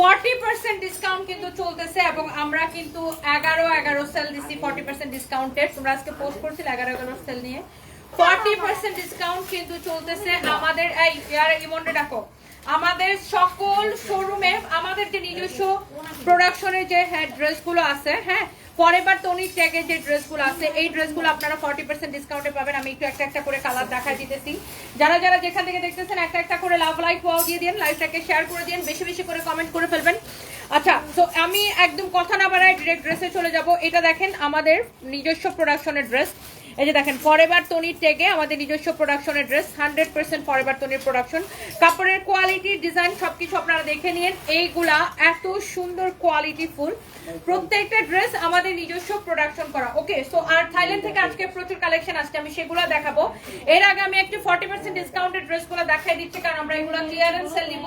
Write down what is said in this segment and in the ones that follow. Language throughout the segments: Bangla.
ফর্টি পার্সেন্ট ডিসকাউন্ট কিন্তু চলতেছে এবং আমরা কিন্তু এগারো এগারো সেল দিচ্ছি ফর্টি পার্সেন্ট ডিসকাউন্টেড তোমরা আজকে পোস্ট করছিল এগারো এগারো সেল নিয়ে। ফর্টি পার্সেন্ট ডিসকাউন্ট কিন্তু চলতেছে আমাদের, এই, ইয়ার ইমন্ডে ডাকো। আমাদের সকল শোরুমে আমাদের যে নিজস্ব প্রোডাকশনের যে হ্যাঁ ড্রেসগুলো আছে হ্যাঁ ফরেভার তনির ট্যাগের যে ড্রেসগুলো আছে, এই ড্রেসগুলো আপনারা ফর্টি পার্সেন্ট ডিসকাউন্টে পাবেন। আমি একটু একটা একটা করে কালার দেখা দিতেছি। যারা যারা যেখান থেকে দেখতেছেন, একটা একটা করে লাভ লাইক ওয়াও দিয়ে দিন লাইভটাকে শেয়ার করে দিন, বেশি বেশি করে কমেন্ট করে ফেলবেন। আচ্ছা তো আমি একদম কথা না বাড়ায় ডিরেক্ট ড্রেসে চলে যাব। এটা দেখেন আমাদের নিজস্ব প্রোডাকশনের ড্রেস এই যে দেখেন ফরেভার তনির টেগে আমাদের নিজস্ব প্রোডাকশনের ড্রেস হান্ড্রেড পার্সেন্ট ফরেভার তনির প্রোডাকশন কাপড়ের কোয়ালিটি ডিজাইন সবকিছু আপনারা দেখে নিন। এইগুলা এত সুন্দর কোয়ালিটি ফুল। প্রত্যেকটা ড্রেস আমাদের নিজস্ব প্রোডাকশন করা। ওকে সো আর থাইল্যান্ড থেকে আজকে প্রচুর কালেকশন আসছে, আমি সেগুলো দেখাবো। এর আগে আমি একটু ফর্টি পার্সেন্ট ডিসকাউন্টের ড্রেসগুলো দেখাই দিচ্ছি, কারণ আমরা এগুলো ক্লিয়ারেন্স সেল নিব।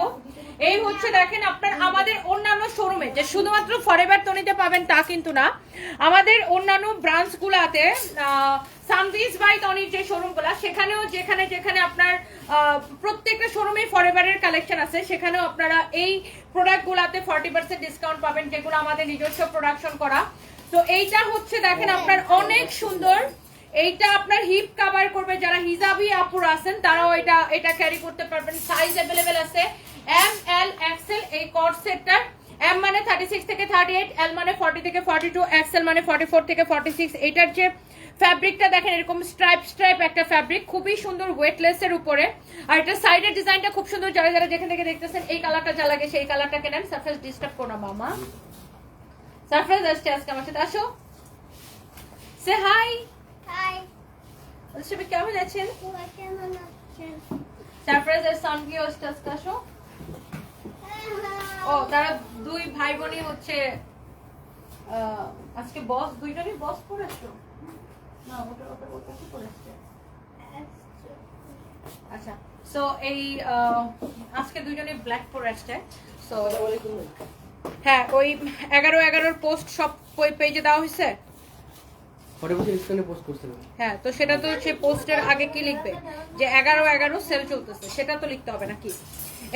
এই হচ্ছে দেখেন আপনার আমাদের অন্যান্য শোরুমে যে শুধুমাত্র ফরেভার তনিতে পাবেন তা কিন্তু না। আমাদের অন্যান্য ব্রাঞ্চগুলোতে সানভিজ বাই তনির যে শোরুমগুলো সেখানেও যেখানে যেখানে আপনার প্রত্যেকটা শোরুমে ফরেভারের কালেকশন আছে সেখানেও আপনারা এই প্রোডাক্টগুলোতে ফর্টি পার্সেন্ট ডিসকাউন্ট পাবেন যেগুলো আমাদের নিজস্ব প্রোডাকশন করা। তো এইটা হচ্ছে দেখেন আপনার অনেক সুন্দর। এইটা আপনার হিপ কভার করবে যারা হিজাবি আপুর আছেন তারাও এটা এটা ক্যারি করতে পারবেন। সাইজ অ্যাভেলেবেল আছে। এম এল এক্সেল এই কট সেটটার এম মানে থার্টি সিক্স থেকে থার্টি এইট এল মানে ফর্টি থেকে ফর্টি টু এক্সেল মানে ফর্টি ফোর থেকে ফর্টি সিক্স এটার যে ফ্যাব্রিকটা দেখেন এরকম স্ট্রাইপ স্ট্রাইপ একটা ফ্যাব্রিক খুবই সুন্দর ওয়েটলেস এর উপরে। আর এটা সাইডের ডিজাইনটা খুব সুন্দর। যারা যারা যেখান থেকে দেখতেছেন এই কালারটা যা লাগে সেই কালারটা কেনেন সারফেস ডিস্টার্ব করো মামা। সারফেস আসছে আজকে আমার সাথে। আসো। সে হাই হাই কেমন আছেন? সারপ্রাইজ এর সন কি হচ্ছে আজকে? আসো। ও তারা দুই ভাই বোনই হচ্ছে আজকে বস দুইজনই বস পড়েছো? না ওটা ওটা ওটা কি পড়েছে? আচ্ছা সো এই আজকে দুইজনে ব্ল্যাক পরে আসছে সো হ্যাঁ ওই এগারো এগারোর পোস্ট সব পেজে দেওয়া হয়েছে? হ্যাঁ তো সেটা তো সে পোস্টের আগে কি লিখবে? যে এগারো এগারো সেল চলতেছে সেটা তো লিখতে হবে নাকি?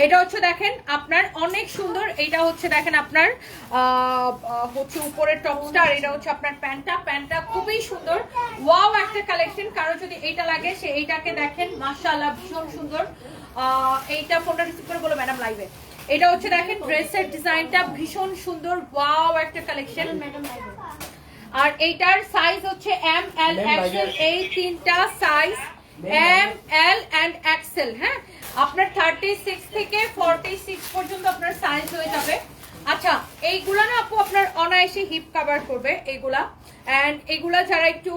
এটা হচ্ছে দেখেন আপনার অনেক সুন্দর এটা হচ্ছে দেখেন আপনার হচ্ছে উপরের টপসটা আর এটা হচ্ছে আপনার প্যান্টটা। প্যান্টটা খুবই সুন্দর। ওয়াও একটা কালেকশন কারও যদি এইটা লাগে সে এইটাকে দেখেন মাশাআল্লাহ ভীষণ সুন্দর। আহ, এইটা ফোনটা রিসিভ করে বলো ম্যাডাম লাইভে এটা হচ্ছে দেখেন ড্রেসের ডিজাইনটা ভীষণ সুন্দর। ওয়াও একটা কালেকশন আর এইটার সাইজ হচ্ছে এম এল এক্সেল এই তিনটা size M L and XL হ্যাঁ? আপনার থার্টি সিক্স থেকে ফর্টি সিক্স পর্যন্ত আপনার সাইজ হয়ে যাবে। আচ্ছা এইগুলা না আপু আপনার অনায়াসে হিপ কভার করবে এইগুলা। অ্যান্ড এগুলা যারা একটু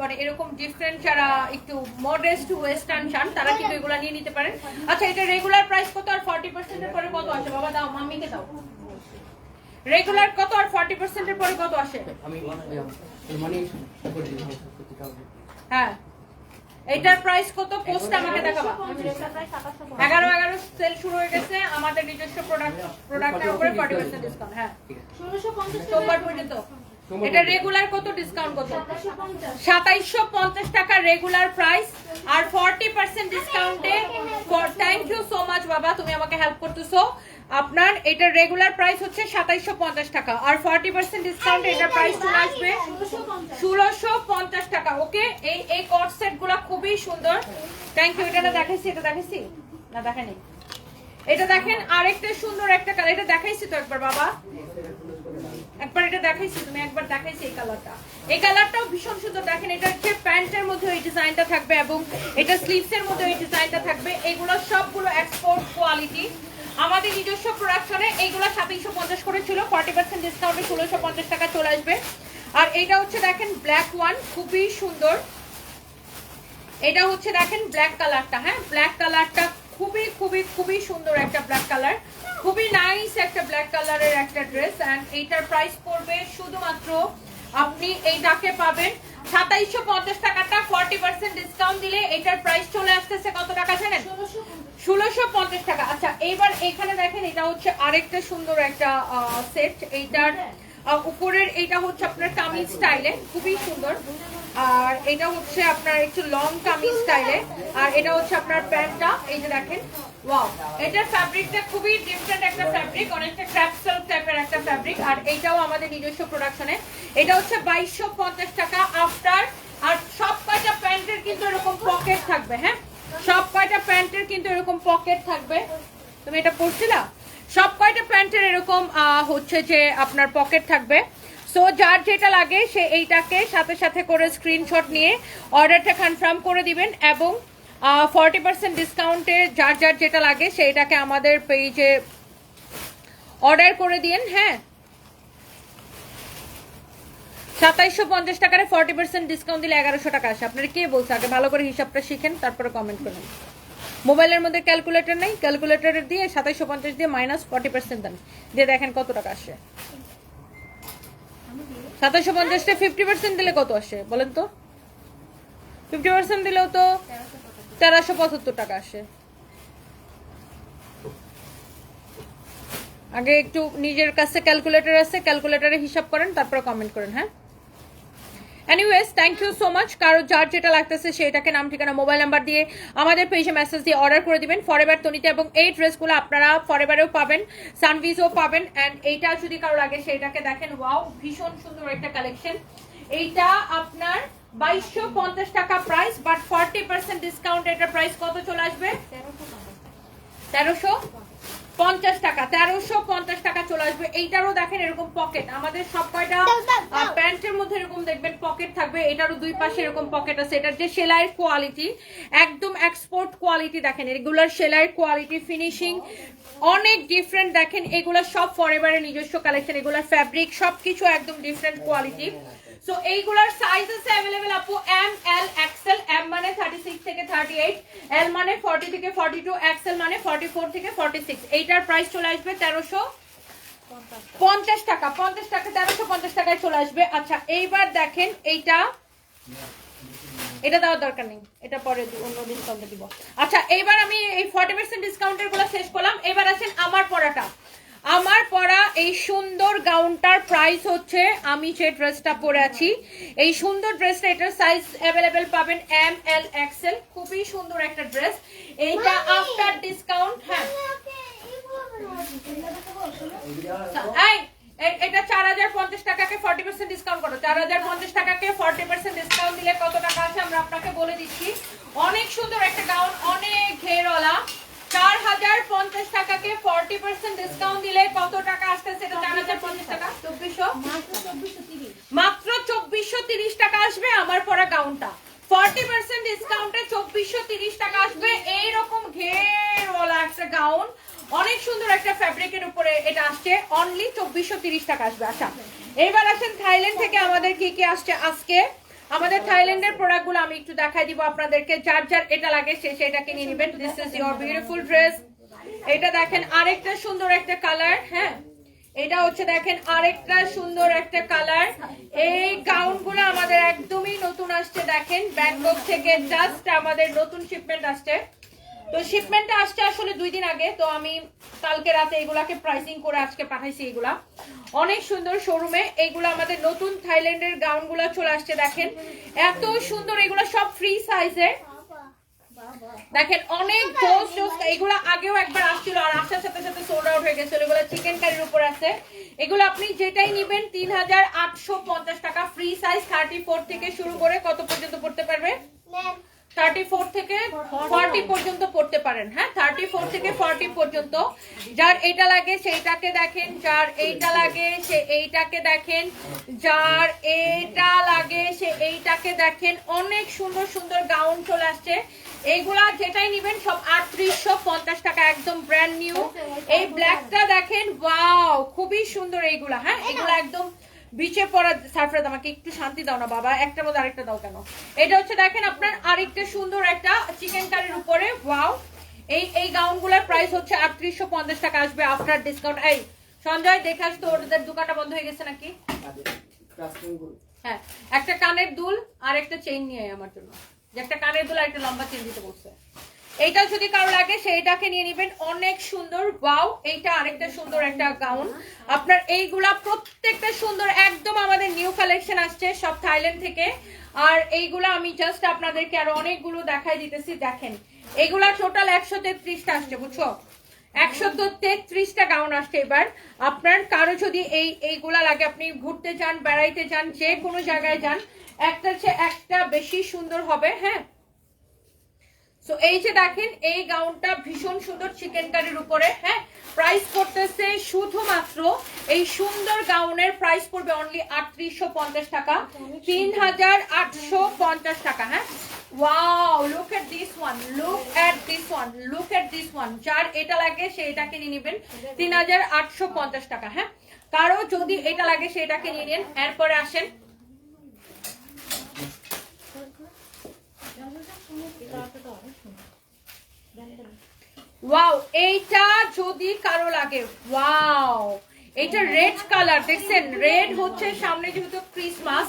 মানে এরকম ডিফারেন্ট যারা একটু মডেস্ট ওয়েস্টার্ন চান তারা কিন্তু এগুলা নিয়ে নিতে পারেন। আচ্ছা এটা রেগুলার প্রাইস কত আর ফর্টি পার্সেন্টের পরে কত আছে বাবা দাও মাম্মিকে দাও। রেগুলার কত আর ফর্টি পার্সেন্টের পরে কত আসে? মানে হ্যাঁ। এটার প্রাইস কত? পোস্ট আমাকে দেখাবা। এগারো এগারো সেল শুরু হয়ে গেছে। আমাদের নিজস্ব প্রোডাক্ট প্রোডাক্টের উপরে ফর্টি পার্সেন্ট ডিসকাউন্ট হ্যাঁ। ঠিক আছে ষোলোশো পঞ্চাশ সোমবার পর্যন্ত। এটা রেগুলার কত? ডিসকাউন্ট কত? সাতাশশো পঞ্চাশ সাতাইশশো পঞ্চাশ টাকা রেগুলার প্রাইস আর ফর্টি পার্সেন্ট ডিসকাউন্টে থ্যাংক ইউ সো মাচ বাবা, তুমি আমাকে হেল্প করতেছো। আপনার এটা রেগুলার প্রাইস হচ্ছে সাতাইশশো পঞ্চাশ টাকা। আর ফর্টি পার্সেন্ট ডিসকাউন্টে এটার প্রাইস চলে আসবে ষোলোশো পঞ্চাশ। টাকা। ওকে এই এই কট সেটগুলা খুবই সুন্দর। থ্যাংক ইউ এটা দেখাইছি এটা দেখাইছি? না দেখানি এটা দেখেন আরেকটা সুন্দর একটা কালার এটা দেখাইছি তো একবার বাবা। একবার এটা দেখাইছি তুমি একবার দেখাইছি এই কালারটা এই কালারটাও ভীষণ সুন্দর। দেখেন এটা হচ্ছে প্যান্টের মধ্যে এই ডিজাইনটা থাকবে এবং এটা স্লিভস এর মধ্যে এই ডিজাইনটা থাকবে। এগুলো সবগুলো এক্সপোর্ট কোয়ালিটি আমাদের নিজস্ব প্রোডাকশনে এইগুলো সাতশো পঞ্চাশ করে ছিল ফর্টি পার্সেন্ট ডিসকাউন্টে ষোলোশো পঞ্চাশ টাকা চলে আসবে। আর এটা হচ্ছে দেখেন ব্ল্যাক ওয়ান খুবই সুন্দর। এটা হচ্ছে দেখেন ব্ল্যাক কালারটা হ্যাঁ? ব্ল্যাক কালারটা খুবই খুবই খুবই সুন্দর একটা ব্ল্যাক কালার খুবই নাইস একটা ব্ল্যাক কালারের একটা ড্রেস অ্যান্ড এইটার প্রাইস পড়বে শুধুমাত্র আপনি এইটাকে পাবেন সাতাইশশো পঞ্চাশ টাকাটা ফর্টি পার্সেন্ট ডিসকাউন্ট দিলে এটার প্রাইস চলে আসতেছে কত টাকা জানেন? ষোলোশো পঞ্চাশ টাকা। আচ্ছা এইবার এখানে দেখেন, এটা হচ্ছে আরেকটা সুন্দর একটা সেট এইটার উপরের এইটা হচ্ছে আপনার কামিজ স্টাইলে খুবই সুন্দর। আর এটা হচ্ছে আপনার একটু লং কামিজ স্টাইলে আর এটা হচ্ছে আপনার প্যান্টটা, এই যে দেখেন ফ্যাব্রিকটা খুবই ডিফারেন্ট একটা ফ্যাব্রিক অনেকটা ক্র্যাপ সিল্ক টাইপের একটা ফ্যাব্রিক আর এইটাও আমাদের নিজস্ব প্রোডাকশনে এটা হচ্ছে বাইশশো পঞ্চাশ টাকা আফটার আর সব কয়টা প্যান্টের কিন্তু এরকম পকেট থাকবে হ্যাঁ? সব কয়টা প্যান্টের কিন্তু এরকম পকেট থাকবে? তুমি এটা পড়ছিলা সব কয়টা প্যান্টের এরকম হচ্ছে যে আপনার পকেট থাকবে? সো যার যেটা লাগে সে এইটাকে সাথে সাথে করে স্ক্রিনশট নিয়ে অর্ডারটা কনফার্ম করে দিবেন এবং ফর্টি পার্সেন্ট ডিসকাউন্টে যার যার যেটা লাগে সেইটাকে আমাদের পেজে অর্ডার করে দিন হ্যাঁ? সাতাইশশো পঞ্চাশ টাকার ফর্টি পার্সেন্ট ডিসকাউন্ট দিলে এগারোশো টাকা আসে। আপনারা কে বলছে? আগে ভালো করে হিসাবটা শিখেন, তারপরে কমেন্ট করেন। মোবাইলের মধ্যে ক্যালকুলেটর নেই ক্যালকুলেটর দিয়ে সাতাইশশো পঞ্চাশ দিয়ে মাইনাস ফর্টি পার্সেন্ট দেন। দিয়ে দেখেন কত টাকা আসে। সাতাইশশো পঞ্চাশটা ফিফটি পার্সেন্ট দিলে কত আসে, বলেন তো? ফিফটি পার্সেন্ট দিলেও তো তেরোশো পঁচাত্তর টাকা আসে। আগে একটু নিজের কাছে ক্যালকুলেটর আছে ক্যালকুলেটরে হিসাব করেন, তারপর কমেন্ট করেন হ্যাঁ? Anyways thank you so much কারও যার যেটা লাগতেছে সেটাকে নাম ঠিকানা মোবাইল নাম্বার দিয়ে আমাদের পেজে মেসেজ দিয়ে অর্ডার করে দিবেন। ফরএভার তনিতে এবং এই ড্রেসগুলো আপনারা ফরএভারেও পাবেন সানভিজও পাবেন। অ্যান্ড এইটা যদি কারও লাগে সেটাকে দেখেন। ওয়াও ভীষণ সুন্দর একটা কালেকশন এইটা আপনার বাইশশো পঞ্চাশ টাকা price but forty percent discount এটার প্রাইস কত চলে আসবে? তেরোশো? পঞ্চাশ টাকা তেরোশো পঞ্চাশ টাকা চলে আসবে। এইটারও দেখেন এরকম পকেট আমাদের সব কয়টা প্যান্টের মধ্যে এরকম দেখবেন পকেট থাকবে। এটারও দুই পাশে এরকম পকেট আছে। এটার যে সেলাইয়ের কোয়ালিটি একদম এক্সপোর্ট কোয়ালিটি দেখেন। এগুলোর সেলাইয়ের কোয়ালিটি ফিনিশিং অনেক ডিফারেন্ট দেখেন। এগুলো সব ফরএভারের নিজস্ব কালেকশন এগুলোর ফ্যাব্রিক সবকিছু একদম ডিফারেন্ট কোয়ালিটি সো এইগুলার সাইজ আছে অ্যাভেলেবেল আপু এম এল এক্সেল এম মানে থার্টি সিক্স থেকে থার্টি এইট এল মানে ফর্টি থেকে ফর্টি টু এক্সেল মানে ফর্টি ফোর থেকে ফর্টি সিক্স এইটার প্রাইস চলে আসবে তেরোশো পঞ্চাশ টাকা। পঞ্চাশ টাকা, তেরোশো পঞ্চাশ টাকায় চলে আসবে। আচ্ছা এইবার দেখেন এইটা। এটা দেওয়ার দরকার নেই। এটা পরে অন্য ডিসকাউন্টে দিব। আচ্ছা এইবার আমি এই ফর্টি পার্সেন্ট ডিসকাউন্টেরগুলো শেষ করলাম। এবার আছেন আমার পড়াটা আমার পরা এই সুন্দর গাউনটার প্রাইস হচ্ছে আমি যে ড্রেসটা পরে আছি এই সুন্দর ড্রেসটা এটার সাইজ অ্যাভেলেবেল পাবেন এম এল এক্সেল খুবই সুন্দর একটা ড্রেস এইটা আফটার ডিসকাউন্ট হ্যাঁ। এটা চার হাজার পঞ্চাশ টাকাকে ফর্টি পার্সেন্ট ডিসকাউন্ট করো। চার হাজার পঞ্চাশ টাকাকে ফর্টি পার্সেন্ট ডিসকাউন্ট দিলে কত টাকা আছে আমরা আপনাকে বলে দিচ্ছি। অনেক সুন্দর একটা গাউন অনেক ঘেরওয়ালা। চার হাজার পঞ্চাশ টাকাকে ফর্টি পার্সেন্ট ডিসকাউন্ট দিলে কত টাকা আসতেছে চার হাজার পঞ্চাশ টাকা? চব্বিশশো? মাত্র চব্বিশশো তিরিশ টাকা আসবে আমার পরা গাউনটা ফর্টি পার্সেন্ট ডিসকাউন্টে চব্বিশশো তিরিশ টাকা আসবে। এইরকম ঘেরওয়ালা একটা গাউন অনেক সুন্দর একটা ফ্যাব্রিকের উপরে এটা আসছে। অনলি চব্বিশশো তিরিশ টাকা আসবে আচ্ছা এবার আসেন থাইল্যান্ড থেকে আমাদের কি কি আসছে আজকে? আমাদের থাইল্যান্ডের প্রোডাক্টগুলো আমি একটু দেখাই দিব আপনাদেরকে। যার যার এটা লাগে সে সেটাকে নিয়ে নেবেন। This is your beautiful dress এটা দেখেন আরেকটা সুন্দর একটা কালার হ্যাঁ? এটা হচ্ছে দেখেন আরেকটা সুন্দর একটা কালার। এই গাউনগুলো আমাদের একদমই নতুন আসছে, দেখেন ব্যাংকক থেকে জাস্ট আমাদের নতুন শিপমেন্ট আসছে। তো শিপমেন্টটা আসছে আসলে দুই দিন আগে, তো আমি কালকে রাতে এগুলাকে প্রাইসিং করে আজকে পাঠাইছি এগুলা। অনেক সুন্দর শোরুমে এইগুলো আমাদের নতুন থাইল্যান্ডের গাউনগুলো চলে আসছে, দেখেন। এত সুন্দর, এগুলো সব ফ্রি সাইজের দেখেন, অনেক এগুলো আগেও একবার আসছিল আর আসার সাথে সাথে সোল্ড আউট হয়ে গেছিল। এগুলো চিকেন কারির উপর আছে। এগুলো আপনি যেটাই নেবেন, তিন হাজার আটশো পঞ্চাশ টাকা ফ্রি সাইজ থার্টি ফোর থেকে শুরু করে কত পর্যন্ত পড়তে পারবে? থার্টি ফোর থেকে ফর্টি পর্যন্ত পড়তে পারেন হ্যাঁ? থার্টি ফোর থেকে ফর্টি পর্যন্ত। যার এটা লাগে সেইটাকে দেখেন যার এইটা লাগে সে এইটাকে দেখেন। যার এইটা লাগে সে এইটাকে দেখেন। অনেক সুন্দর সুন্দর গাউন চলে আসছে। এইগুলা যেটাই নিবেন সব আটত্রিশশো পঞ্চাশ টাকা একদম ব্র্যান্ড নিউ এই ব্ল্যাকটা দেখেন ওয়াও খুবই সুন্দর এইগুলা হ্যাঁ? এগুলা একদম বিচে পড়া সারফরাজ আমাকে একটু শান্তি দাও না, বাবা। একটা মধ্যে আরেকটা দাও কেন? এটা হচ্ছে দেখেন আপনার আরেকটা সুন্দর একটা চিকেন কারির উপরে ওয়াও এই এই গাউনগুলোর প্রাইস হচ্ছে আটত্রিশশো পঞ্চাশ টাকা আসবে আফটার ডিসকাউন্ট এই, সঞ্জয়, দেখে আসতো ওদের দোকানটা বন্ধ হয়ে গেছে নাকি? হ্যাঁ একটা কানের দুল আর একটা চেইন নিয়ে আমার জন্য। যে একটা কানের দুল আর একটা লম্বা চেইন দিতে বলছে। এইটা যদি কারও লাগে, সেইটাকে নিয়ে নেবেন। অনেক সুন্দর। ওয়াও, এইটা আরেকটা সুন্দর একটা গাউন। আপনার এইগুলা প্রত্যেকটা সুন্দর, একদম আমাদের নিউ কালেকশন আসছে সব থাইল্যান্ড থেকে। আর এইগুলা আমি জাস্ট আপনাদেরকে আরও অনেকগুলো দেখাই দিতেছি, দেখেন। এগুলা টোটাল একশো তেত্রিশটা আসছে, বুঝছ? একশো তেত্রিশটা গাউন আসছে এবার। আপনার কারও যদি এই, এইগুলা লাগে, আপনি ঘুরতে যান বেড়াইতে যান যে কোনো জায়গায় যান, একটা চেয়ে একটা বেশি সুন্দর হবে হ্যাঁ? সো এই যে দেখেন, এই গাউনটা ভীষণ সুন্দর চিকেন কারির উপরে হ্যাঁ? প্রাইস করতেছে শুধুমাত্র এই সুন্দর গাউনের প্রাইস পড়বে অনলি আটত্রিশশো পঞ্চাশ টাকা তিন হাজার আটশো পঞ্চাশ টাকা হ্যাঁ? Look at this one look at this one look at this one যার এটা লাগে তিন হাজার আটশো পঞ্চাশ টাকা হ্যাঁ? কারও যদি এটা লাগে সে এটাকে নিয়ে নিন, এরপরে আসেন ওয়াও এইটা যদি কারও লাগে ওয়াও এটা রেড কালার দেখছেন? রেড হচ্ছে সামনে যেহেতু ক্রিসমাস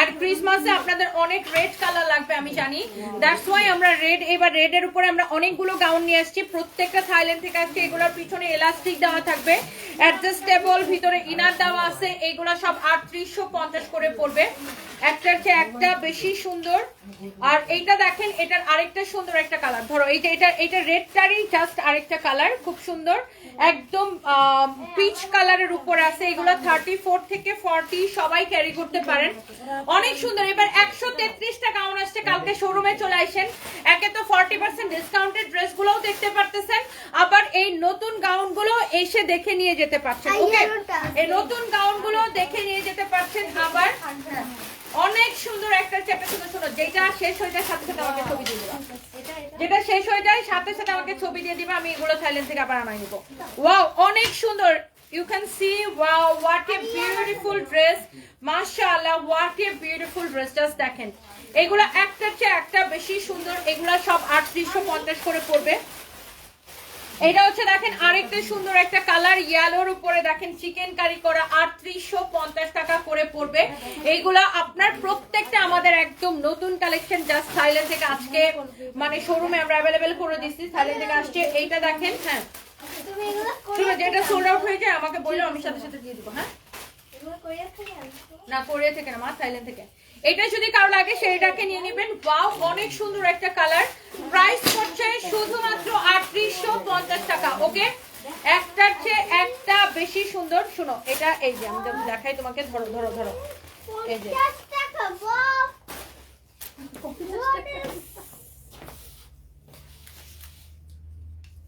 আর ক্রিসমাসে আপনাদের অনেক রেড কালার লাগবে, আমি জানি। দ্যাটস ওয়াই আমরা রেড এবার রেড এর উপরে আমরা অনেকগুলো গাউন নিয়ে আসছি। প্রত্যেকটা থাইল্যান্ড থেকে আসছে এগুলোর পিছনে এলাস্টিক দেওয়া থাকবে। অ্যাডজাস্টেবল ভিতরে ইনার দেওয়া আছে, এগুলো সব আটত্রিশশো পঞ্চাশ করে পড়বে। একটার চেয়ে একটা বেশি সুন্দর। আর এইটা দেখেন, এটার আরেকটা সুন্দর একটা কালার ধরো এইটা এটা এটা রেডটারই জাস্ট আরেকটা কালার খুব সুন্দর। একদম পিচ কালারের উপরে আছে এগুলো থার্টি ফোর থেকে ফর্টি সবাই ক্যারি করতে পারেন। অনেক সুন্দর এবার একশো তেত্রিশটা গাউন আসছে কালকে শোরুমে চলে আসেন। একে তো ফর্টি পার্সেন্ট ডিসকাউন্টেড ড্রেসগুলোও দেখতে পারতেছেন আবার এই নতুন গাউনগুলো এসে দেখে নিয়ে যেতে পারছেন ওকে এই নতুন গাউনগুলো দেখে নিয়ে যেতে পারছেন আবার। অনেক সুন্দর একটা চেপে সুন্দর সুন্দর যেটা শেষ হয়ে যায় সাথে সাথে আমাকে ছবি দিয়ে দিবা। যেটা শেষ হয়ে যায় সাথে সাথে আমাকে ছবি দিয়ে দিবা আমি এগুলো থাইল্যান্ড থেকে আবার আনাই নিবো। ওয়াও অনেক সুন্দর। You can see wow what a beautiful dress মাশাআল্লাহ what a beautiful dress just দেখেন, এগুলো একটার চেয়ে একটা বেশি সুন্দর, এগুলো সব আটত্রিশশো পঞ্চাশ করে পড়বে। এটা হচ্ছে দেখেন, আরেকটা সুন্দর একটা কালার ইয়েলোর উপরে দেখেন চিকেন কারি করা আটত্রিশশো পঞ্চাশ টাকা করে পড়বে। এইগুলা আপনার প্রত্যেকটা আমাদের একদম নতুন কালেকশন জাস্ট থাইল্যান্ড থেকে আজকে মানে শোরুমে আমরা অ্যাভেলেবেল করে দিচ্ছি থাইল্যান্ড থেকে আসছে। এইটা দেখেন হ্যাঁ। তুমি এগুলো যেটা সোল্ড আউট হয়ে যায় আমাকে বলল আমি সাথে সাথে দিয়ে দিবো হ্যাঁ? না কোরিয়া থেকে না মা থাইল্যান্ড থেকে। এটা যদি কারও লাগে সেইটাকে নিয়ে নেবেন। ওয়াও অনেক সুন্দর একটা কালার প্রাইস শুধুমাত্র আটত্রিশশো পঞ্চাশ টাকা ওকে একটার চেয়ে একটা বেশি সুন্দর। শুনো এটা এই যে আমি দেখাই তোমাকে ধরো ধরো ধরো। এই যে। পঞ্চাশ টাকা বাহ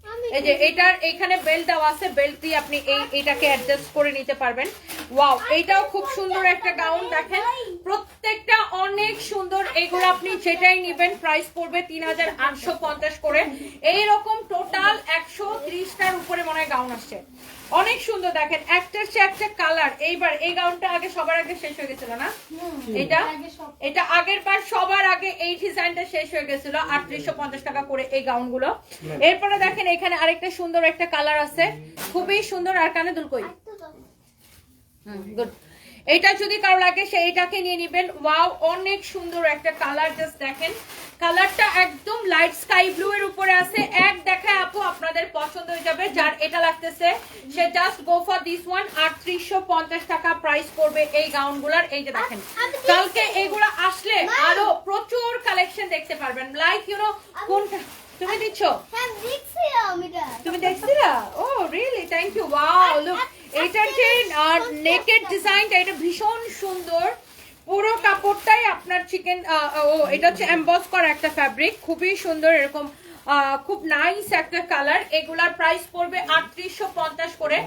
আমি এই যে এটার এখানে বেল্ট আছে বেল্ট দিয়ে আপনি এই, এটাকে অ্যাডজাস্ট করে নিতে পারবেন। ওয়াও এইটাও খুব সুন্দর একটা গাউন দেখেন। প্রত্যেকটা অনেক সুন্দর, এগুলো আপনি যেটাই নেবেন প্রাইস পড়বে তিন হাজার আটশো পঞ্চাশ করে। এইরকম টোটাল একশো ত্রিশটার উপরে মনে হয় গাউন আসছে। অনেক সুন্দর দেখেন একটার চেয়ে একটা কালার। এইবার এই গাউনটা আগে সবার আগে শেষ হয়ে গেছিল না? এটা? এটা আগের বার সবার আগে এই ডিজাইনটা শেষ হয়ে গেছিল আটত্রিশশো পঞ্চাশ টাকা করে এই গাউনগুলো এরপরে দেখেন এখানে আরেকটা সুন্দর একটা কালার আছে। খুবই সুন্দর আর কানে দুল কই? তো গুড এটা যদি কারও লাগে সে এটাকে নিয়ে নেবেন। ওয়াও অনেক সুন্দর একটা কালার জাস্ট দেখেন। কালারটা একদম লাইট স্কাই ব্লু এর উপরে আছে। এক দেখায় আপু আপনাদের পছন্দ হয়ে যাবে যার এটা লাগতেছে। সে just go for this one আটত্রিশশো পঞ্চাশ টাকা প্রাইস পড়বে এই গাউনগুলার এই যে দেখেন কালকে এগুলো আসলে আরও প্রচুর কালেকশন দেখতে পারবেন। লাইক ইউনো কোনটা তুমি দিচ্ছ? হ্যাঁ তুমি দেখছিলা? ও really thank you wow look এটার যে নেকেড ডিজাইনটা এটা ভীষণ সুন্দর। পুরো কাপড়টাই আপনার চিকেন ও, এটা হচ্ছে এমবস করা একটা ফ্যাব্রিক খুবই সুন্দর, এরকম খুব নাইস একটা কালার এগুলার প্রাইস পড়বে আটত্রিশশো পঞ্চাশ করে।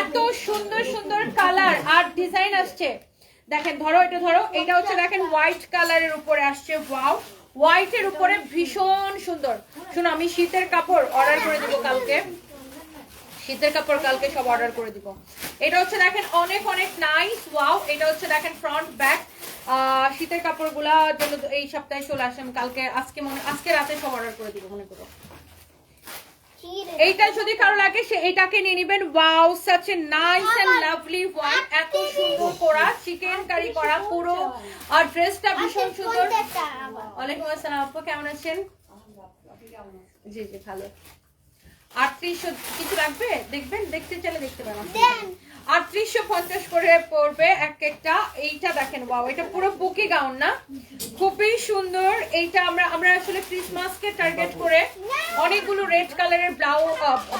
এত সুন্দর সুন্দর কালার আর ডিজাইন আসছে। দেখেন, ধরো, এটা ধরো, এটা হচ্ছে দেখেন হোয়াইট কালারের উপরে আসছে। ওয়াও হোয়াইট এর উপরে ভীষণ সুন্দর। শুনো, আমি শীতের কাপড় অর্ডার করে দেবো কালকে। শীতের কাপড় কালকে সব অর্ডার করে দিব। এটা হচ্ছে দেখেন অনেক অনেক নাইস ওয়াও এটা হচ্ছে দেখেন ফ্রন্ট ব্যাক শীতের কাপড়গুলা জন্য এই সপ্তাহে চলে আসে কালকে, আজকে মনে, আজকে রাতে সব অর্ডার করে দিব, মনে করো। এইটা যদি কারও লাগে, সে এটাকে নিয়ে নেবেন। Wow such a nice and lovely one এত সুন্দর করা চিকেন কারি করা, পুরো, আর ড্রেসটা ভীষণ সুন্দর। ওয়ালাইকুম আসসালাম, আপু, কেমন আছেন? জি জি, ভালো। আটত্রিশশো কিছু লাগবে? দেখবেন দেখতে চাইলে দেখতে পারেন আটত্রিশশো পঞ্চাশ করে পড়বে এক একটা। এইটা দেখেন বাবা এটা পুরো বুকি গাউন না? খুবই সুন্দর। এইটা আমরা আমরা আসলে ক্রিসমাসকে টার্গেট করে অনেকগুলো রেড কালারের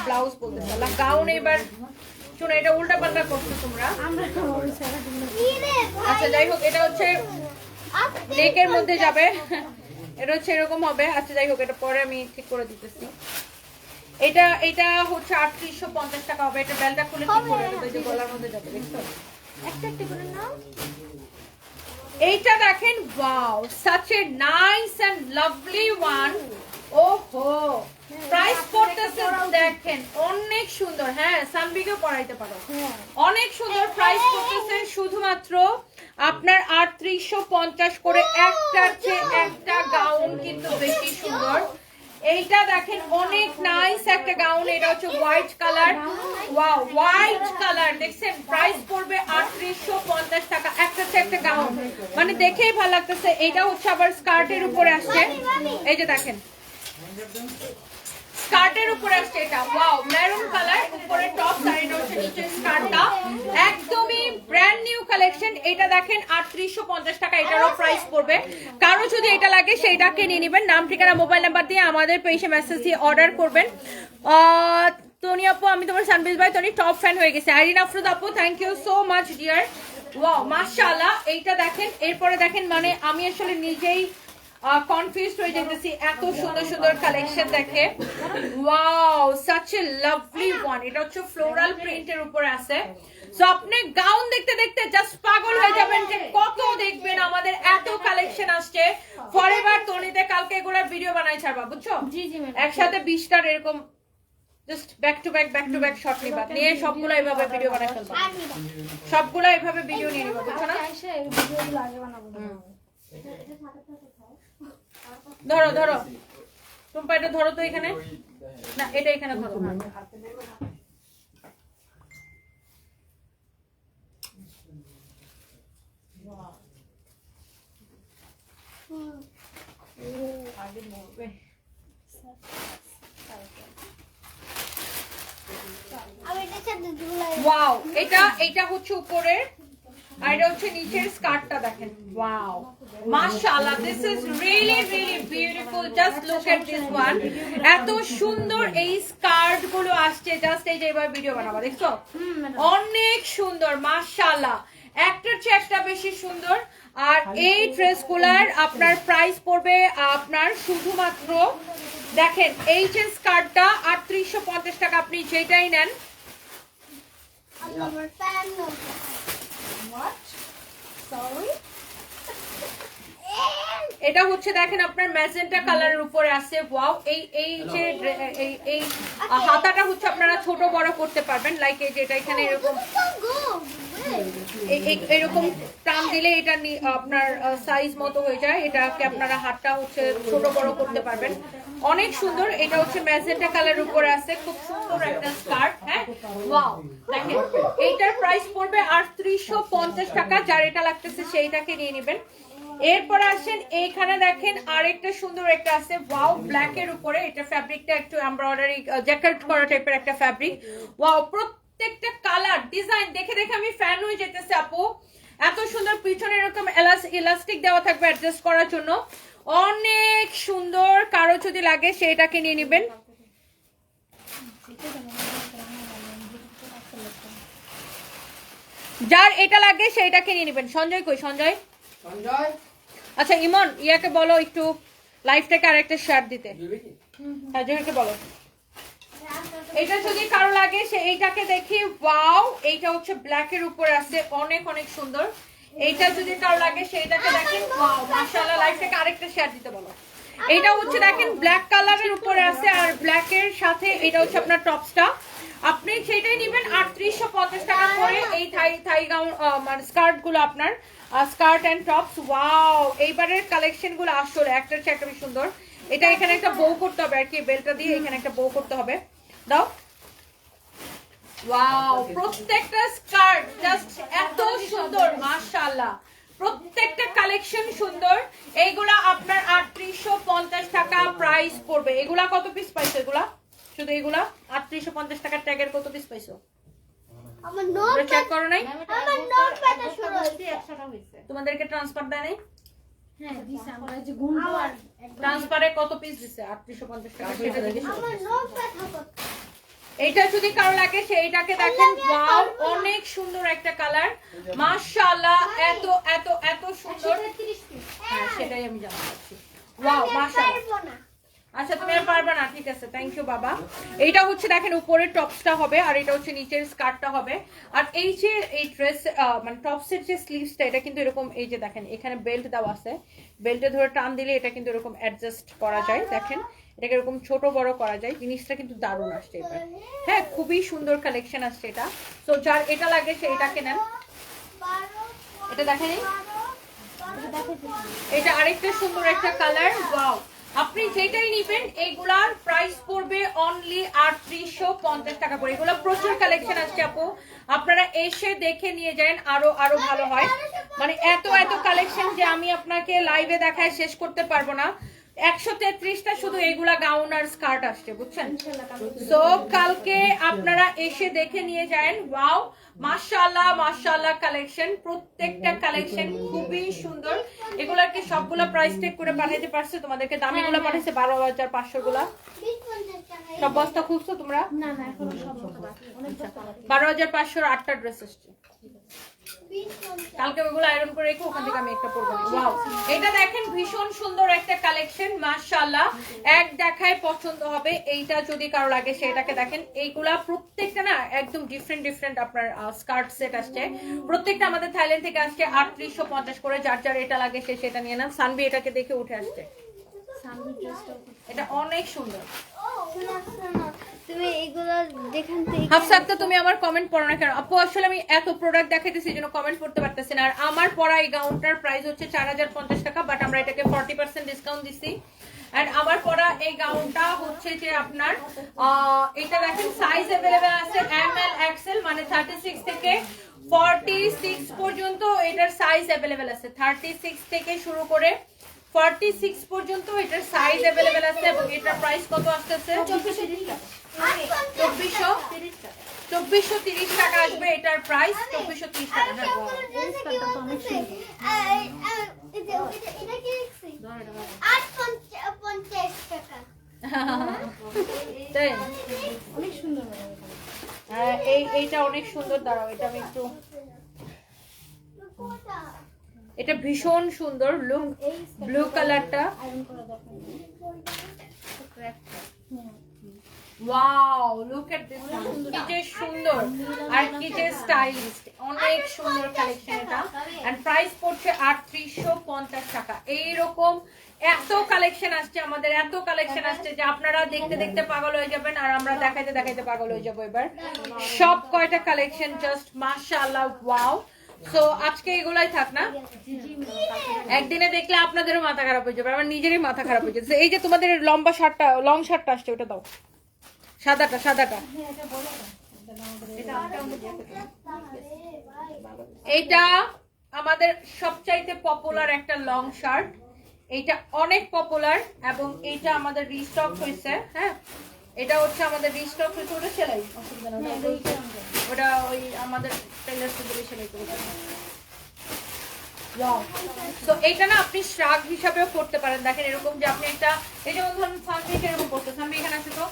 ব্লাউজ বলতে পারলাম। গাউন এবার শোনো এটা উল্টা পাল্টা করছ তোমরা। আচ্ছা যাই হোক এটা হচ্ছে নেকের মধ্যে যাবে। এটা হচ্ছে এরকম হবে। আচ্ছা যাই হোক এটা পরে আমি ঠিক করে দিতেছি। এটা এটা হচ্ছে আটত্রিশশো পঞ্চাশ টাকা হবে। এটা বেলটা খুলে করে দেবো যে গলার মধ্যে যাবে দেখছ? একটা একটা করে নাও। এইটা দেখেন wow such a nice and lovely one ওহো প্রাইস পড়তেছে দেখেন অনেক সুন্দর। হ্যাঁ সানবিকেও পড়াইতে পারো। অনেক সুন্দর প্রাইস পড়তেছে শুধুমাত্র আপনার আটত্রিশশো পঞ্চাশ করে একটার চেয়ে একটা গাউন কিন্তু বেশি সুন্দর। এইটা দেখেন, অনেক নাইস একটা গাউন এটা হচ্ছে হোয়াইট কালার হোয়াইট কালার দেখছেন? প্রাইস পড়বে আটত্রিশশো পঞ্চাশ টাকা। একটা একটা গাউন মানে দেখেই ভালো লাগতেছে। এটা হচ্ছে আবার স্কার্টের উপরে আসছে। এই যে দেখেন। স্কার্টের উপরে আসছে এটা। ওয়াও মেরুন কালার উপরে টপ এটা হচ্ছে নিচে স্কার্টটা। একদমই ব্র্যান্ড নিউ কালেকশন এটা দেখেন আটত্রিশশো পঞ্চাশ টাকা, এটারও প্রাইস পড়বে। কারও যদি এটা লাগে, সেইটাকে নিয়ে নেবেন। নাম, ঠিকানা মোবাইল নাম্বার দিয়ে আমাদের পেজে মেসেজ দিয়ে অর্ডার করবেন। তনি আপু, আমি তোমার সানবিজ ভাই, তনি টপ ফ্যান হয়ে গেছে। আরিন আফরোদ আপু thank you so much dear wow মাশাআল্লাহ, এইটা দেখেন। এরপরে দেখেন মানে আমি আসলে নিজেই কনফিউজ হয়ে যেতেছি। এত সুন্দর সুন্দর কালেকশন দেখে। Wow such a lovely one এটা হচ্ছে ফ্লোরাল প্রিন্টের উপরে আছে। সো আপনি গাউন দেখতে দেখতে জাস্ট পাগল হয়ে যাবেন যে কত দেখবেন আমাদের এত কালেকশন আসছে। ফরএভার তনিতে কালকে এগুলোর ভিডিও বানাই ছাড়বা বুঝছ? জি জি ম্যাম একসাথে বিশটার এরকম just back to back back to back shot নিবা। নিয়ে সবগুলো এইভাবে ভিডিও বানাই ফেলবা। সবগুলো এইভাবে ভিডিও নিয়ে নিবা বুঝছ না? ভিডিওগুলো আগে বানাবো। ধরো ধরো। টুম্পা এটা ধরো তো এখানে। না এটা এখানে ধরো। ওয়াও এটা এটা হচ্ছে উপরের আর এটা হচ্ছে নিচের স্কার্টটা দেখেন। ওয়াও মাশাআল্লাহ this is really really beautiful just look at this one এত সুন্দর এই স্কার্টগুলো আসছে। জাস্ট এই যে এবার ভিডিও বানাবো, দেখছ? অনেক সুন্দর, মাশাআল্লাহ। একটার চেয়ে একটা বেশি সুন্দর। আর এই ড্রেসগুলার আপনার প্রাইস পড়বে আপনার শুধুমাত্র, দেখেন এই যে স্কার্টটা আটত্রিশশো পঞ্চাশ টাকা। আপনি যেটাই নেন। এটা হচ্ছে দেখেন আপনার ম্যাজেন্টা কালারের উপরে আছে। ওয়াও এই এই যে এই এই হাতাটা হচ্ছে আপনারা ছোট বড় করতে পারবেন। লাইক এই যে এটা এখানে এরকম এই- এই- এরকম টান দিলে এটা আপনার সাইজ মতো হয়ে যায়। এটাকে আপনারা হাতটা হচ্ছে ছোট বড় করতে পারবেন। অনেক সুন্দর। এটা হচ্ছে ম্যাজেন্টা কালার উপরে আছে। খুব সুন্দর একটা স্কার্ট হ্যাঁ? ওয়াও দেখেন। এইটার প্রাইস পড়বে আটত্রিশশো পঞ্চাশ টাকা। যার এটা লাগতেছে সেইটাকে নিয়ে নেবেন। এরপর আসেন, এইখানে দেখেন আরেকটা সুন্দর একটা আছে। ওয়াও ব্ল্যাক এর উপরে। এটা ফ্যাব্রিকটা একটু এমব্রয়ডারি জ্যাকেট করা টাইপের একটা ফ্যাব্রিক ওয়াও প্রত্যেকটা কালার ডিজাইন দেখে দেখে আমি ফ্যান হয়ে যেতেছি, আপু। এত সুন্দর, পিছনে এরকম এলাস্টিক দেওয়া থাকবে অ্যাডজাস্ট করার জন্য। অনেক সুন্দর কারও যদি লাগে সেটাকে নিয়ে নেবেন। যার এটা লাগে সেইটাকে নিয়ে নেবেন। সঞ্জয় কই? সঞ্জয়? আচ্ছা ইমন ইয়াকে বলো একটু লাইফটাকে আরেকটা শেয়ার দিতে। হ্যাঁ জহিরকে বলো। এটা যদি কারও লাগে সে এইটাকে দেখি ওয়াও এইটা হচ্ছে ব্ল্যাক এর উপরে আছে অনেক অনেক সুন্দর। এইটা যদি কারও লাগে, সেইটাকে দেখেন। আরেকটা শেয়ার দিতে বলো। হচ্ছে দেখেন ব্ল্যাক কালারের উপরে আছে, আর ব্ল্যাক এর সাথে এটা হচ্ছে আপনার টপসটা আপনি সেটাই নেবেন পঞ্চাশ টাকা করে এই থাই থাই গাউন মানে স্কার্টগুলো আপনার স্কার্ট এন্ড টপস ওয়াও এইবারের কালেকশনগুলো আসলে একটা সুন্দর। এটা এখানে একটা বউ করতে হবে আর কি বেলটা দিয়ে এখানে একটা বউ করতে হবে। দাও। ওয়াও প্রত্যেকটা স্কার্ট জাস্ট এত সুন্দর মাশাআল্লাহ। প্রত্যেকটা কালেকশন সুন্দর। এইগুলা আপনার আটত্রিশশো পঞ্চাশ টাকা প্রাইস পড়বে। এগুলা কত পিস পাইছো এগুলা? শুধু এগুলা? আটত্রিশশো পঞ্চাশ টাকার ট্যাগের কত পিস পাইছো? আমার নোট চেক করো নাই? আমার নোট ব্যথা শুরু হয়েছে। তোমাদেরকে ট্রান্সফার দেয় নাই? আমার ট্রান্সফারে কত পিস দিছে? আটত্রিশশো পঞ্চাশ টাকা। এইটা যদি কারও লাগে সেইটাকে দেখেন ওয়াও অনেক সুন্দর একটা কালার। মাশাআল্লাহ এত এত এত সুন্দর। হ্যাঁ সেটাই আমি জানতে চাচ্ছি ওয়াও মাশাআল্লাহ। আচ্ছা তুমি আর পারবে না ঠিক আছে থ্যাংক ইউ বাবা। এইটা হচ্ছে দেখেন উপরের টপসটা হবে আর এটা হচ্ছে নিচের স্কার্টটা হবে। আর এই যে এই ড্রেস মানে টপসের যে স্লিভসটা এটা কিন্তু এরকম এই যে দেখেন এখানে বেল্ট দেওয়া আছে। বেল্টে ধরে টান দিলে এটা কিন্তু এরকম অ্যাডজাস্ট করা যায় দেখেন। এটাকে এরকম ছোট বড় করা যায়। জিনিসটা কিন্তু দারুণ আসছে এবার। হ্যাঁ খুবই সুন্দর কালেকশন আসছে এটা। তো যার এটা লাগে সে এটাকে নেন। এটা দেখেন। এটা আরেকটা সুন্দর একটা কালার ওয়াও আপনি যেটাই নিবেন এইগুলার প্রাইস পড়বে অনলি আটত্রিশশো পঞ্চাশ টাকা করে। এগুলো প্রচুর কালেকশন আসছে, আপু। আপনারা এসে দেখে নিয়ে যান, আরও আরও ভালো হয়। মানে এত এত কালেকশন যে আমি আপনাকে লাইভে দেখায় শেষ করতে পারব না। একশো তেত্রিশটা শুধু এগুলা গাউন আর স্কার্ট আসছে বুঝছেন? তো কালকে আপনারা এসে দেখে নিয়ে যান। ওয়াও কালেকশন প্রত্যেকটা কালেকশন খুবই সুন্দর। সবগুলা প্রাইস টেক করে পাঠাইতে পারছে? তোমাদেরকে দামি গুলা পাঠাইছে বারো হাজার পাঁচশো গুলা সব বস্তা খুঁজছো তোমরা? না না এখনও সব অনেক বারো হাজার পাঁচশোর আটটা ড্রেস আসছে কালকে ওগুলো আয়রন করে রেখে ওখান থেকে আমি একটা পরবো। ওয়াও এটা দেখেন ভীষণ সুন্দর একটা কালেকশন মাশাআল্লাহ। এক দেখায় পছন্দ হবে এইটা যদি কারও লাগে সেটাকে দেখেন। এইগুলা প্রত্যেকটা না একদম ডিফারেন্ট ডিফারেন্ট আপনার স্কার্ট সেট আসছে। প্রত্যেকটা আমাদের থাইল্যান্ড থেকে আসছে আটত্রিশশো পঞ্চাশ করে যার যার এটা লাগে সে সেটা নিয়ে নেন। সানবি এটাকে দেখে উঠে আসছে। এটা অনেক সুন্দর। তুমি এগুলো যেখান থেকে হাফসাত তো তুমি আমার কমেন্ট পড়ো না কেন? আপু আসলে আমি এত প্রোডাক্ট দেখাইতেছি এই জন্য কমেন্ট পড়তে পারতেছি না। আর আমার পড়া এই গাউনটার প্রাইস হচ্ছে চার হাজার পঞ্চাশ টাকা বাট আমরা এটাকে ফর্টি পার্সেন্ট ডিসকাউন্ট আমার এই গাউনটা হচ্ছে যে আপনার আহ, এটা দেখেন সাইজ অ্যাভেলেবেল আছে এম এল এক্সেল মানে থার্টি সিক্স থেকে ফর্টি সিক্স পর্যন্ত এটার সাইজ অ্যাভেলেবেল আছে। থার্টি সিক্স থেকে শুরু করে ফর্টি সিক্স পর্যন্ত এটার সাইজ অ্যাভেলেবেল আছে এবং এটার প্রাইস কত আসতেছে? চব্বিশশো চব্বিশশো তিরিশ টাকা আসবে এটার প্রাইস চব্বিশশো তিরিশ টাকা। সুন্দর। হ্যাঁ, এই এইটা অনেক সুন্দর দাঁড়াও এটা আমি একটু এটা ভীষণ সুন্দর ব্লু কালারটা প্রাইস পড়ছে আটত্রিশশো পঞ্চাশ টাকা। এইরকম এত কালেকশন আসছে আমাদের, এত কালেকশন আসছে যে আপনারা দেখতে দেখতে পাগল হয়ে যাবেন আর আমরা দেখাইতে দেখাইতে পাগল হয়ে যাব এবার। সব কয়টা কালেকশন জাস্ট মাশাআল্লাহ ওয়াও সো আজকে এগুলাই থাক না। একদিনে দেখলে আপনাদেরও মাথা খারাপ হয়ে যাবে আমার নিজেরই মাথা খারাপ হয়ে যাচ্ছে এই যে তোমাদের লম্বা শার্টটা লং শার্টটা আসছে, ওটা দাও। সাদাটা সাদাটা। এইটা আমাদের সবচাইতে পপুলার একটা লং শার্ট এইটা অনেক পপুলার এবং এইটা আমাদের রিস্টক হয়েছে হ্যাঁ? এটা হচ্ছে আমাদের রিস্টক ওটা সেলাই অসুবিধা না ওটা ওই আমাদের টেলার থেকে সেলাই করে তো এটা না আপনি শ্রাগ হিসাবেও করতে পারেন। দেখেন এরকম যে আপনি একটা এই যেমন ধরুন সানবিক এরকম করতে সানবি এখানে আছে তো?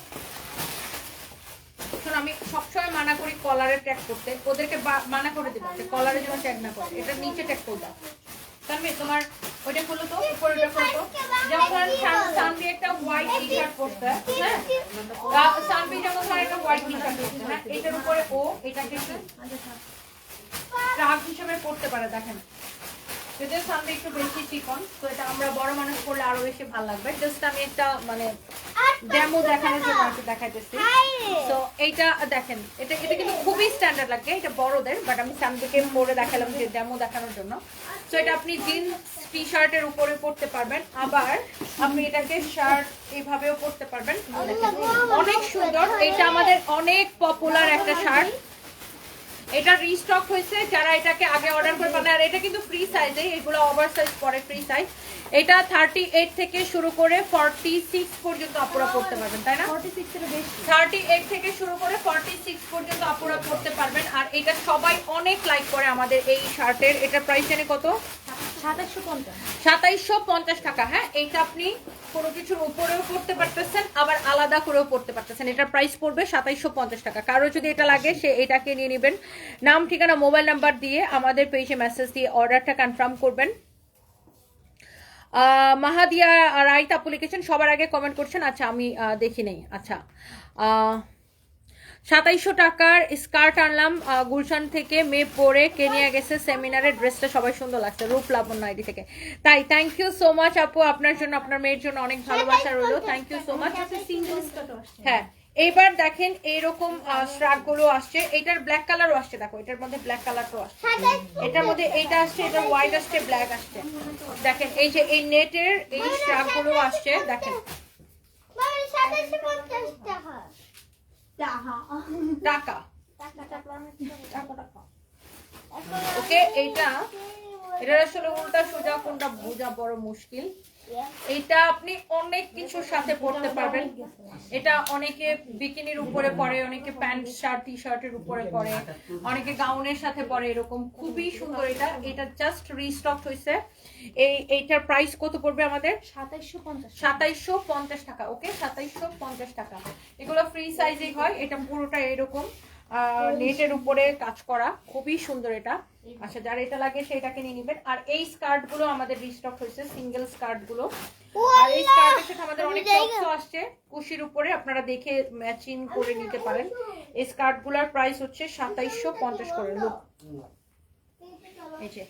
শোন আমি সবসময় মানা করি কলারে ট্যাগ করতে। ওদেরকে মানা করে দিবে যে কলারে যেন ট্যাগ না করে। এটা নিচে ট্যাগ করে করবা সানবি তোমার ওইটা করল তো, উপরে ওটা করল যেমন ধরেন সান- সানবি একটা হোয়াইট টি শার্ট পরতে হ্যাঁ সানবি যেমন ধরেন একটা হোয়াইট টি শার্ট পরতে হ্যাঁ? এটার উপরে ও, এটাকে ট্রাক হিসেবে পড়তে পারে, দেখেন। যদিও সামনে একটু বেশি চিকন তো এটা আমরা বড় মানুষ করলে আরও বেশি ভালো লাগবে। জাস্ট আমি একটা মানে ডেমো দেখানোর জন্য একটু দেখাইতেছি। তো এইটা দেখেন এটা এটা কিন্তু খুবই স্ট্যান্ডার্ড লাগে এটা বড়দের বাট আমি সামদিকে পরে দেখালাম যে ডেমো দেখানোর জন্য। তো এটা আপনি জিন্স টি শার্টের উপরে পরতে পারবেন আবার আপনি এটাকে শার্ট এইভাবেও পরতে পারবেন। অনেক সুন্দর এটা আমাদের অনেক পপুলার একটা শার্ট এটা রিস্টক হয়েছে যারা এটাকে আগে অর্ডার করে পাবে। আর এটা কিন্তু ফ্রি সাইজে এগুলো ওভার সাইজ পরে ফ্রি সাইজ এটা থার্টি এইট থেকে শুরু করে ফর্টি সিক্স পর্যন্ত আপুরা পড়তে পারবেন তাই না? থার্টি এইট থেকে শুরু করে ফর্টি সিক্স পর্যন্ত আপুরা পড়তে পারবেন। আর এটা সবাই অনেক লাইক করে আমাদের এই শার্টের এটা প্রাইস জানে কত? সাতাইশশো পঞ্চাশ। টাকা হ্যাঁ? এইটা আপনি কোনো কিছুর উপরেও পড়তে পারতেছেন, আবার আলাদা করেও পড়তে পারতেছেন। এটার প্রাইস পড়বে সাতাইশশো পঞ্চাশ টাকা। কারও যদি এটা লাগে, সে এটাকে নিয়ে নেবেন। নাম, ঠিকানা মোবাইল নাম্বার দিয়ে আমাদের পেজে মেসেজ দিয়ে অর্ডারটা কনফার্ম করবেন। মাহাদিয়া রাইত আপু লিখেছেন সবার আগে কমেন্ট করছেন। আচ্ছা আমি দেখি নেই। আচ্ছা সাতাইশশো টাকার স্কার্ট আনলাম গুলশান থেকে মেয়ে পরে কেনিয়া গেছে সেমিনারের ড্রেসটা সবাই সুন্দর লাগছে, রূপ লাবণ্য আইডি থেকে। তাই থ্যাংক ইউ সো মাচ আপু, আপনার জন্য, আপনার মেয়ের জন্য অনেক ভালোবাসা রইল থ্যাংক ইউ সো মাচ হ্যাঁ এইবার দেখেন এইরকম স্ট্রাকগুলো আসছে, এটার ব্ল্যাক কালারও আসছে, দেখো, এটার মধ্যে ব্ল্যাক কালারটাও আসছে। এটার মধ্যে এইটা আসছে এটা হোয়াইট আসছে ব্ল্যাক আসছে। দেখেন, এই যে এই নেটের এই স্ট্রাকগুলো আসছে, দেখেন। টাকা টাকা ওকে এইটা। এটা আসলে উল্টা সোজা কোনটা বোঝা বড় মুশকিল। এটা আপনি অনেক কিছুর সাথে পরতে পারবেন। এটা অনেকে বিকিনির উপরে পরে অনেকে প্যান্ট শার্ট টি শার্টের উপরে পরে অনেকে গাউনের সাথে পরে এরকম খুবই সুন্দর এটা। এটা জাস্ট রিস্টক হয়েছে এই এইটার প্রাইস কত পড়বে আমাদের? সাতাইশশো পঞ্চাশ টাকা। ওকে সাতাইশশো পঞ্চাশ টাকা। এগুলো ফ্রি সাইজে হয় এটা পুরোটা এরকম নেটের উপরে কাজ করা খুবই সুন্দর এটা। আচ্ছা যার এটা লাগে সেটাকে নিয়ে নেবেন। আর এই স্কার্টগুলো আমাদের রিস্টক হয়েছে সিঙ্গেল স্কার্টগুলো আর এই স্কার্টের সাথে আমাদের অনেক আসছে কুশির উপরে আপনারা দেখে ম্যাচিং করে নিতে পারেন। এই স্কার্টগুলার প্রাইস হচ্ছে সাতাইশশো পঞ্চাশ করে লোক এই যে।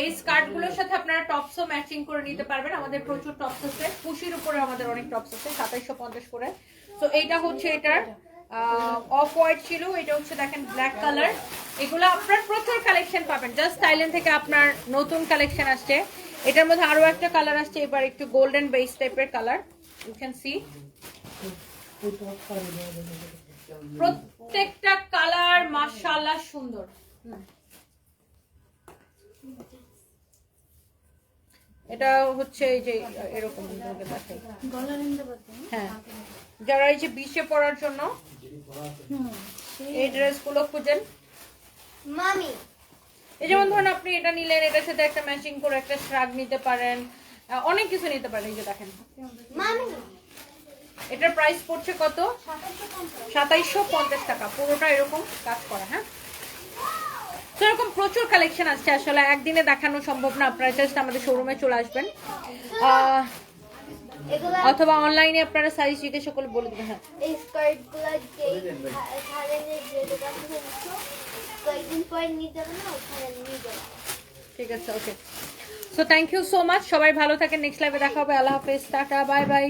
এই স্কার্টগুলোর সাথে আপনারা টপসও ম্যাচিং করে নিতে পারবেন। আমাদের প্রচুর টপস আছে। কুশির উপরে আমাদের অনেক টপস আছে, সাতাইশশো পঞ্চাশ করে। তো এইটা হচ্ছে এটার অফ হোয়াইট ছিল, এটা হচ্ছে দেখেন ব্ল্যাক কালার এগুলো আপনার প্রচুর কালেকশন পাবেন। জাস্ট থাইল্যান্ড থেকে আপনার নতুন কালেকশন আসছে। এটার মধ্যে আরও একটা কালার আসছে, এবার একটু গোল্ডেন বেস টাইপের কালার ইউ ক্যান সি প্রত্যেকটা কালার মাশাআল্লাহ সুন্দর। হুম। এটা হচ্ছে এই যে এরকম দেখাই। হ্যাঁ। যারা এই যে বিচে পড়ার জন্য এই ড্রেসগুলো খুঁজেন। মামি। এই যেমন ধরুন আপনি এটা নিলেন এটার সাথে একটা ম্যাচিং করে একটা শ্রাগ নিতে পারেন অনেক কিছু নিতে পারেন এই যে দেখেন। মামি। এটার প্রাইস পড়ছে কত? সাতাইশশো পঞ্চাশ টাকা। পুরোটা এরকম কাজ করা হ্যাঁ? তো এরকম প্রচুর কালেকশন আসছে আসলে একদিনে দেখানো সম্ভব না আপনারা জাস্ট আমাদের শোরুমে চলে আসবেন। অথবা অনলাইনে আপনারা সাইজ জিজ্ঞাসা করলে বলে দেবেন হ্যাঁ। ঠিক আছে okay so thank you so much সবাই ভালো থাকেন নেক্সট লাইভে দেখা হবে আল্লাহ হাফেজ টাটা বাই বাই